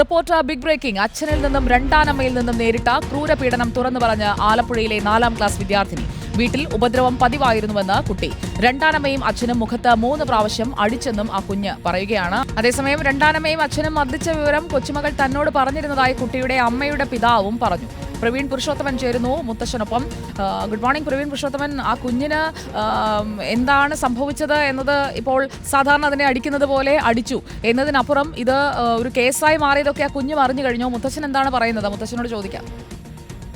Reporter big breaking. അച്ഛനിൽ നിന്നും രണ്ടാനമ്മയിൽ നിന്നും നേരിട്ട ക്രൂരപീഡനം തുറന്നു പറഞ്ഞ് ആലപ്പുഴയിലെ നാലാം ക്ലാസ് വിദ്യാർത്ഥിനി. വീട്ടിൽ ഉപദ്രവം പതിവായിരുന്നുവെന്ന് കുട്ടി. രണ്ടാനമ്മയും അച്ഛനും മുഖത്ത് മൂന്ന് പ്രാവശ്യം അടിച്ചെന്നും ആ കുഞ്ഞ് പറയുകയാണ്. അതേസമയം രണ്ടാനമ്മയും അച്ഛനും മർദ്ദിച്ച വിവരം കൊച്ചുമകൾ തന്നോട് പറഞ്ഞിരുന്നതായി കുട്ടിയുടെ അമ്മയുടെ പിതാവും പറഞ്ഞു. പ്രവീൺ പുരുഷോത്തമൻ ചേരുന്നു മുത്തശ്ശനൊപ്പം. Good morning Praveen Purushothaman. ആ കുഞ്ഞിന് എന്താണ് സംഭവിച്ചത് എന്നത് ഇപ്പോൾ സാധാരണ അതിനെ അടിക്കുന്നത് പോലെ അടിച്ചു. എന്നതിനപ്പുറം ഇത് ഒരു കേസായി മാറിയതൊക്കെ ആ കുഞ്ഞ് അറിഞ്ഞു കഴിഞ്ഞു. മുത്തശ്ശൻ എന്താണ് പറയുന്നത്? മുത്തശ്ശനോട് ചോദിക്കാം.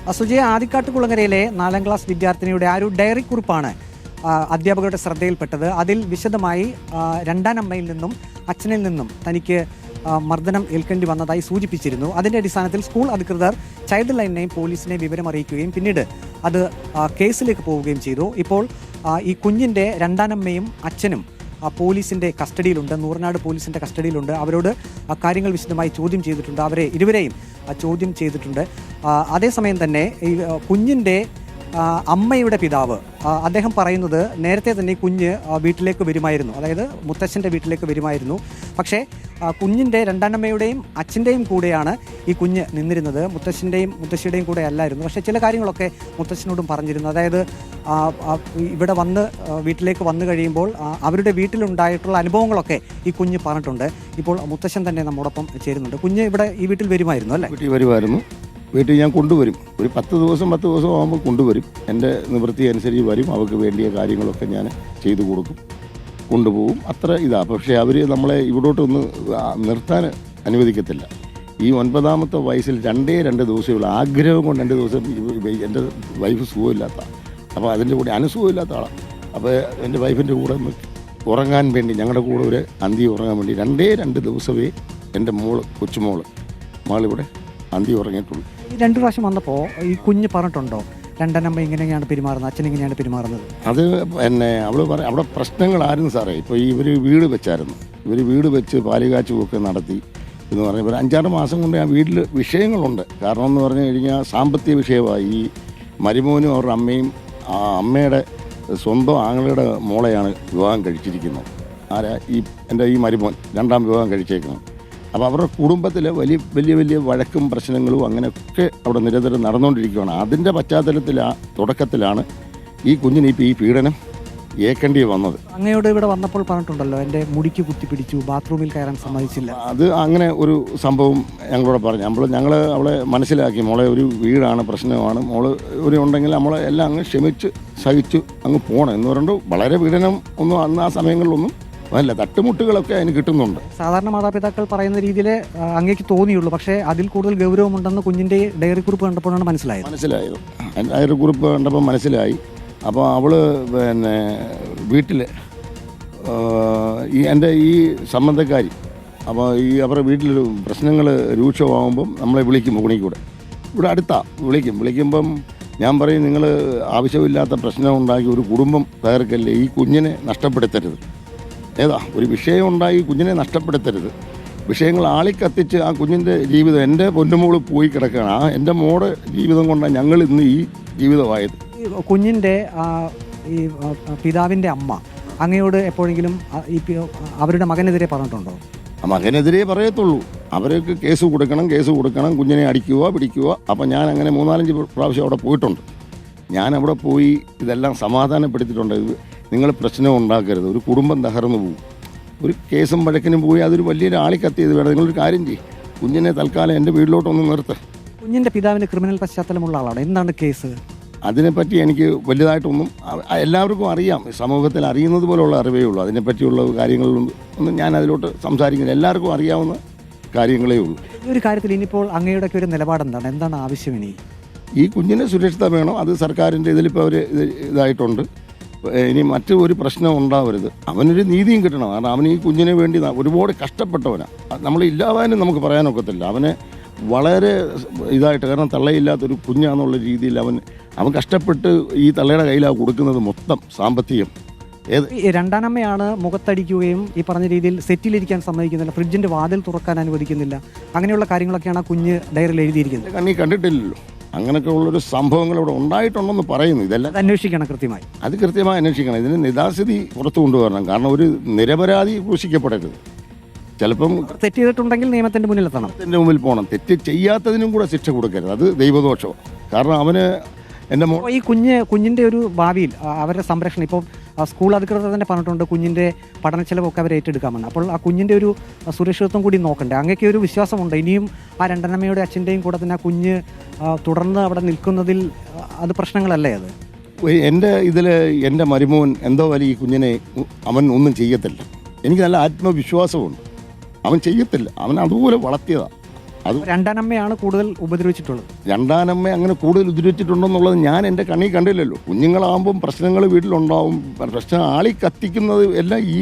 അസുജയ ആദിക്കാട്ടുകുളങ്ങരയിലെ നാലാം ക്ലാസ് വിദ്യാർത്ഥിനിയുടെ ആ ഒരു ഡയറി കുറിപ്പാണ് അധ്യാപകരുടെ ശ്രദ്ധയിൽപ്പെട്ടത്. അതിൽ വിശദമായി രണ്ടാം അമ്മയിൽ നിന്നും അച്ഛനിൽ നിന്നും തനിക്ക് മർദ്ദനം ഏൽക്കേണ്ടി വന്നതായി സൂചിപ്പിച്ചിരുന്നു. അതിന്റെ അടിസ്ഥാനത്തിൽ സ്കൂൾ അധികൃതർ ചൈൽഡ് ലൈനിനെയും പോലീസിനെ വിവരം അറിയിക്കുകയും പിന്നീട് അത് കേസിലേക്ക് പോവുകയും ചെയ്തു. ഇപ്പോൾ ഈ കുഞ്ഞിന്റെ രണ്ടാനമ്മയും അച്ഛനും ആ പോലീസിന്റെ കസ്റ്റഡിയിലുണ്ട്. നൂറനാട് പോലീസിന്റെ കസ്റ്റഡിയിലുണ്ട്. അവരോട് കാര്യങ്ങൾ വിശദമായി ചോദ്യം ചെയ്തിട്ടുണ്ട്. അവരെ ഇരുവരെയും ചോദ്യം ചെയ്തിട്ടുണ്ട്. അതേസമയം തന്നെ ഈ കുഞ്ഞിന്റെ അമ്മയുടെ പിതാവ് അദ്ദേഹം പറയുന്നത് നേരത്തെ തന്നെ കുഞ്ഞ് വീട്ടിലേക്ക് വരുമായിരുന്നു. അതായത് മുത്തച്ഛന്റെ വീട്ടിലേക്ക് വരുമായിരുന്നു. പക്ഷേ കുഞ്ഞിന്റെ രണ്ടാനമ്മയുടെയും അച്ഛന്റെയും കൂടെയാണ് ഈ കുഞ്ഞ് നിന്നിരുന്നത്. മുത്തശ്ശന്റെയും മുത്തശ്ശിയുടെയും കൂടെ അല്ലായിരുന്നു. പക്ഷേ ചില കാര്യങ്ങളൊക്കെ മുത്തശ്ശനോടും പറഞ്ഞിരുന്നു. അതായത് ഇവിടെ വന്ന് വീട്ടിലേക്ക് വന്നു കഴിയുമ്പോൾ അവരുടെ വീട്ടിലുണ്ടായിട്ടുള്ള അനുഭവങ്ങളൊക്കെ ഈ കുഞ്ഞ് പറഞ്ഞിട്ടുണ്ട്. ഇപ്പോൾ മുത്തശ്ശൻ തന്നെ നമ്മോടൊപ്പം ചേരുന്നുണ്ട്. കുഞ്ഞ് ഇവിടെ ഈ വീട്ടിൽ വരുമായിരുന്നു അല്ലേ? വീട്ടിൽ വരുമായിരുന്നു. വീട്ടിൽ ഞാൻ കൊണ്ടുവരും. ഒരു പത്ത് ദിവസം പത്ത് ദിവസം ആകുമ്പോൾ കൊണ്ടുവരും. എന്റെ നിവൃത്തി അനുസരിച്ച് വരും. അവർക്ക് വേണ്ടിയ കാര്യങ്ങളൊക്കെ ഞാൻ ചെയ്തു കൊടുക്കും. കൊണ്ടുപോകും. അത്ര ഇതാ. പക്ഷേ അവർ നമ്മളെ ഇവിടോട്ടൊന്ന് നിർത്താൻ അനുവദിക്കത്തില്ല. ഈ ഒൻപതാമത്തെ വയസ്സിൽ രണ്ടേ രണ്ട് ദിവസമുള്ള ആഗ്രഹം കൊണ്ട് രണ്ട് ദിവസം എന്റെ വൈഫ് സുഖമില്ലാത്ത അപ്പോൾ അതിന്റെ കൂടെ അനുസുഖമില്ലാത്ത ആളാണ് അപ്പോൾ എന്റെ വൈഫിന്റെ കൂടെ ഉറങ്ങാൻ വേണ്ടി ഞങ്ങളുടെ കൂടെ ഒരു അന്തി ഉറങ്ങാൻ വേണ്ടി രണ്ടേ രണ്ട് ദിവസമേ എന്റെ മോൾ കൊച്ചുമോൾ മാളിവിടെ അന്തി ഉറങ്ങിയിട്ടുള്ളൂ. രണ്ടു പ്രാവശ്യം വന്നപ്പോൾ ഈ കുഞ്ഞ് പറഞ്ഞിട്ടുണ്ടോ? രണ്ടനമ്മ ഇങ്ങനെയാണ് പെരുമാറുന്നത് അച്ഛൻ ഇങ്ങനെയാണ് പെരുമാറുന്നത്. അത് എന്നെ അവൾ പറ അവിടെ പ്രശ്നങ്ങളായിരുന്നു സാറേ. ഇപ്പോൾ ഇവർ വീട് വെച്ചായിരുന്നു. ഇവർ വീട് വെച്ച് പാലുകാച്ചുമൊക്കെ നടത്തി എന്ന് പറഞ്ഞ ഒരു അഞ്ചാറ് മാസം കൊണ്ട് ഞാൻ വീട്ടിൽ വിഷയങ്ങളുണ്ട്. കാരണം എന്ന് പറഞ്ഞു കഴിഞ്ഞാൽ സാമ്പത്തിക വിഷയമായി. ഈ മരുമോനും അവരുടെ അമ്മയും ആ അമ്മയുടെ സ്വന്തം ആങ്ങളുടെ മോളെയാണ് വിവാഹം കഴിച്ചിരിക്കുന്നത്. ആരാ? ഈ എന്റെ ഈ മരുമോൻ രണ്ടാം വിവാഹം കഴിച്ചേക്കുന്നത്. അപ്പോൾ അവരുടെ കുടുംബത്തിൽ വലിയ വലിയ വലിയ വഴക്കും പ്രശ്നങ്ങളും അങ്ങനെയൊക്കെ അവിടെ നിരന്തരം നടന്നുകൊണ്ടിരിക്കുകയാണ്. അതിന്റെ ആ തുടക്കത്തിലാണ് ഈ കുഞ്ഞിന് ഇപ്പോൾ ഈ പീഡനം ഏക്കേണ്ടി വന്നത്. അങ്ങയോട് ഇവിടെ വന്നപ്പോൾ പറഞ്ഞിട്ടുണ്ടല്ലോ എന്റെ മുടിക്ക് കുത്തിപ്പിടിച്ചു ബാത്റൂമിൽ കയറാൻ സമ്മതിച്ചില്ല. അത് അങ്ങനെ ഒരു സംഭവം ഞങ്ങളോട് പറഞ്ഞു. നമ്മൾ ഞങ്ങൾ അവളെ മനസ്സിലാക്കി. മോളെ ഒരു വീടാണ് പ്രശ്നമാണ്. മോൾ ഒരു ഉണ്ടെങ്കിൽ നമ്മളെ എല്ലാം അങ്ങ് ക്ഷമിച്ച് സഹിച്ചു അങ്ങ് പോകണം എന്ന് പറയുമ്പോൾ വളരെ പീഡനം ഒന്നും അന്ന് ആ സമയങ്ങളിലൊന്നും അല്ല തട്ടുമുട്ടുകളൊക്കെ അതിന് കിട്ടുന്നുണ്ട്. സാധാരണ മാതാപിതാക്കൾ പറയുന്ന രീതിയിൽ അങ്ങേക്ക് തോന്നിയുള്ളൂ. പക്ഷേ അതിൽ കൂടുതൽ ഗൗരവമുണ്ടെന്ന് കുഞ്ഞിന്റെ ഡയറി കുറിപ്പ് കണ്ടപ്പോഴാണ് മനസ്സിലായത്. മനസ്സിലായത്. ഡയറി കുറിപ്പ് കണ്ടപ്പോൾ മനസ്സിലായി. അപ്പോൾ അവൾ പിന്നെ വീട്ടിൽ ഈ എന്റെ ഈ സംബന്ധക്കാരി അപ്പോൾ ഈ അവരുടെ വീട്ടിൽ പ്രശ്നങ്ങൾ രൂക്ഷമാകുമ്പം നമ്മളെ വിളിക്കും ഫോണിൽ ഇവിടെ അടുത്താ വിളിക്കും. വിളിക്കുമ്പം ഞാൻ പറയും നിങ്ങൾ ആവശ്യമില്ലാത്ത പ്രശ്നം ഉണ്ടാക്കി ഒരു കുടുംബം തകർക്കല്ലേ? ഈ കുഞ്ഞിനെ നഷ്ടപ്പെടുത്തരുത്. ഏതാ? ഒരു വിഷയം ഉണ്ടായി കുഞ്ഞിനെ നഷ്ടപ്പെടുത്തരുത്. വിഷയങ്ങൾ ആളിക്കത്തിച്ച് ആ കുഞ്ഞിന്റെ ജീവിതം എന്റെ പൊന്നുമോൾ പോയി കിടക്കുകയാണ്. ആ എന്റെ മോടെ ജീവിതം കൊണ്ടാണ് ഞങ്ങൾ ഇന്ന് ഈ ജീവിതമായത്. കുഞ്ഞിന്റെ ഈ പിതാവിന്റെ അമ്മ അങ്ങയോട് എപ്പോഴെങ്കിലും ഈ അവരുടെ മകനെതിരെ പറഞ്ഞിട്ടുണ്ടോ? ആ മകനെതിരെ പറയത്തുള്ളൂ. അവർക്ക് കേസ് കൊടുക്കണം കേസ് കൊടുക്കണം കുഞ്ഞിനെ അടിക്കുക പിടിക്കുക. അപ്പം ഞാൻ അങ്ങനെ മൂന്നാലഞ്ച് പ്രാവശ്യം അവിടെ പോയിട്ടുണ്ട്. ഞാൻ അവിടെ പോയി ഇതെല്ലാം സമാധാനപ്പെടുത്തിയിട്ടുണ്ട്. നിങ്ങൾ പ്രശ്നം ഉണ്ടാക്കരുത്. ഒരു കുടുംബം തകർന്നു പോകും. ഒരു കേസും വഴക്കിനും പോയി അതൊരു വലിയൊരു ആളിക്കത്തി ഇത് വേണം നിങ്ങളൊരു കാര്യം ചെയ്യും. കുഞ്ഞിനെ തൽക്കാലം എന്റെ വീട്ടിലോട്ടൊന്ന് നിർത്ത്. കുഞ്ഞിന്റെ പിതാവിന് ക്രിമിനൽ പശ്ചാത്തലമുള്ള ആളാണ്. എന്താണ് കേസ്? അതിനെപ്പറ്റി എനിക്ക് വലുതായിട്ടൊന്നും എല്ലാവർക്കും അറിയാം. സമൂഹത്തിൽ അറിയുന്നത് പോലുള്ള അറിവേ ഉള്ളൂ. അതിനെപ്പറ്റിയുള്ള കാര്യങ്ങളിലൊന്നും ഒന്നും ഞാൻ അതിലോട്ട് സംസാരിക്കുന്നില്ല. എല്ലാവർക്കും അറിയാവുന്ന കാര്യങ്ങളേ ഉള്ളൂ. ഈ ഒരു കാര്യത്തിൽ ഇനിയിപ്പോൾ അങ്ങയുടെ ഒരു നിലപാട് എന്താണ്? എന്താണ് ആവശ്യം ഇനി? ഈ കുഞ്ഞിനെ സുരക്ഷിത വേണം? അത് സർക്കാരിന്റെ ഇതിലിപ്പോൾ അവർ ഇതായിട്ടുണ്ട്. ഇനി മറ്റു ഒരു പ്രശ്നം ഉണ്ടാവരുത്. അവനൊരു നീതിയും കിട്ടണം. കാരണം അവൻ ഈ കുഞ്ഞിന് വേണ്ടി ഒരുപാട് കഷ്ടപ്പെട്ടവനാണ് നമ്മൾ ഇല്ലാതായാലും നമുക്ക് പറയാനൊക്കത്തില്ല. അവനെ വളരെ ഇതായിട്ട് കാരണം തള്ളയില്ലാത്തൊരു കുഞ്ഞാന്നുള്ള രീതിയിൽ അവൻ അവൻ കഷ്ടപ്പെട്ട് ഈ തള്ളയുടെ കയ്യിലാണ് കൊടുക്കുന്നത് മൊത്തം സാമ്പത്തികം. രണ്ടാനമ്മയാണ് മുഖത്തടിക്കുകയും ഈ പറഞ്ഞ രീതിയിൽ സെറ്റിലിരിക്കാൻ സമ്മതിക്കുന്നില്ല. ഫ്രിഡ്ജിന്റെ വാതിൽ തുറക്കാൻ അനുവദിക്കുന്നില്ല. അങ്ങനെയുള്ള കാര്യങ്ങളൊക്കെയാണ് ആ കുഞ്ഞ് ഡയറിയിൽ എഴുതിയിരിക്കുന്നത്. കണ്ണി കണ്ടിട്ടില്ലല്ലോ. അങ്ങനെയൊക്കെ ഉള്ളൊരു സംഭവങ്ങൾ ഇവിടെ ഉണ്ടായിട്ടുണ്ടെന്ന് പറയുന്നു. ഇതെല്ലാം അന്വേഷിക്കണം കൃത്യമായി. അത് കൃത്യമായി അന്വേഷിക്കണം. ഇതിന് നിദാസ്ഥിതി പുറത്തു കൊണ്ടുവരണം. കാരണം ഒരു നിരപരാധി ക്രൂശിക്കപ്പെടരുത്. ചിലപ്പം തെറ്റ് ചെയ്തിട്ടുണ്ടെങ്കിൽ നിയമത്തിന്റെ മുന്നിലെത്തണം എന്റെ മുമ്പിൽ പോകണം. തെറ്റ് ചെയ്യാത്തതിനും കൂടെ ശിക്ഷ കൊടുക്കരുത്. അത് ദൈവദോഷമാണ് കാരണം അവന് എന്റെ മോ ഈ കുഞ്ഞ് കുഞ്ഞിന്റെ ഒരു ഭാവിയിൽ ആ, അവരുടെ സംരക്ഷണം. ഇപ്പോൾ ആ, സ്കൂൾ അധികൃതർ തന്നെ പറഞ്ഞിട്ടുണ്ട് കുഞ്ഞിന്റെ പഠന ചെലവൊക്കെ അവർ ഏറ്റെടുക്കാമെന്ന്. അപ്പോൾ ആ കുഞ്ഞിന്റെ ഒരു സുരക്ഷിതത്വം കൂടി നോക്കണ്ടേ? അങ്ങനെയൊക്കെ ഒരു വിശ്വാസമുണ്ട്. ഇനിയും ആ രണ്ടെണ്ണമ്മയുടെ അച്ഛന്റെയും കൂടെ തന്നെ ആ കുഞ്ഞ് തുടർന്ന് അവിടെ നിൽക്കുന്നതിൽ അത് പ്രശ്നങ്ങളല്ലേ അത്? എന്റെ ഇതിൽ എന്റെ മരുമോൻ എന്തോ വലിയ ഈ കുഞ്ഞിനെ അവൻ ഒന്നും ചെയ്യത്തില്ല. എനിക്ക് നല്ല ആത്മവിശ്വാസമുണ്ട്. അവൻ ചെയ്യത്തില്ല. അവൻ അതുപോലെ വളർത്തിയതാണ് അത് രണ്ടാനമ്മയാണ് കൂടുതൽ ഉപദ്രവിച്ചിട്ടുള്ളത്. രണ്ടാനമ്മ അങ്ങനെ കൂടുതൽ ഉപദ്രവിച്ചിട്ടുണ്ടെന്നുള്ളത് ഞാൻ എന്റെ കണി കണ്ടില്ലല്ലോ. കുഞ്ഞുങ്ങളാകുമ്പം പ്രശ്നങ്ങൾ വീട്ടിലുണ്ടാവും. പ്രശ്നം ആളി കത്തിക്കുന്നത് എല്ലാം ഈ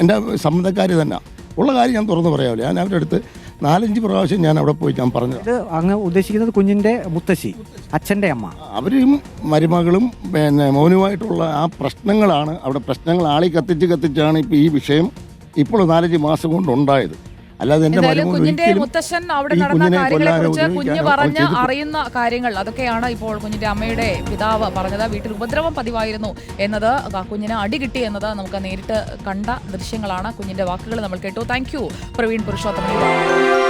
എന്റെ സംബന്ധക്കാർ തന്നെ. ഉള്ള കാര്യം ഞാൻ തുറന്നു പറയാമല്ലോ. ഞാൻ അവരുടെ അടുത്ത് നാലഞ്ച് പ്രാവശ്യം ഞാൻ അവിടെ പോയി ഞാൻ പറഞ്ഞു ഇത് അങ്ങ് ഉദ്ദേശിക്കുന്നത് കുഞ്ഞിന്റെ മുത്തശ്ശി അച്ഛന്റെ അമ്മ. അവരും മരുമകളും പിന്നെ മൗനമായിട്ടുള്ള ആ പ്രശ്നങ്ങളാണ്. അവിടെ പ്രശ്നങ്ങൾ ആളി കത്തിച്ച് കത്തിച്ചാണ് ഇപ്പോൾ ഈ വിഷയം ഇപ്പോൾ നാലഞ്ച് മാസം കൊണ്ട് ഉണ്ടായത് അല്ലാതെ എന്റെ കുഞ്ഞിന്റെ മുത്തശ്ശൻ അവിടെ നടന്ന കുഞ്ഞ് പറഞ്ഞ് അറിയുന്ന കാര്യങ്ങൾ അതൊക്കെയാണ് ഇപ്പോൾ കുഞ്ഞിന്റെ അമ്മയുടെ പിതാവ് പറഞ്ഞത്. വീട്ടിൽ ഉപദ്രവം പതിവായിരുന്നു എന്നത് കുഞ്ഞിന് അടി കിട്ടി എന്നത് നമുക്ക് നേരിട്ട് കണ്ട ദൃശ്യങ്ങളാണ് കുഞ്ഞിന്റെ വാക്കുകൾ നമ്മൾ കേട്ടു. Thank you Praveen Purushothaman.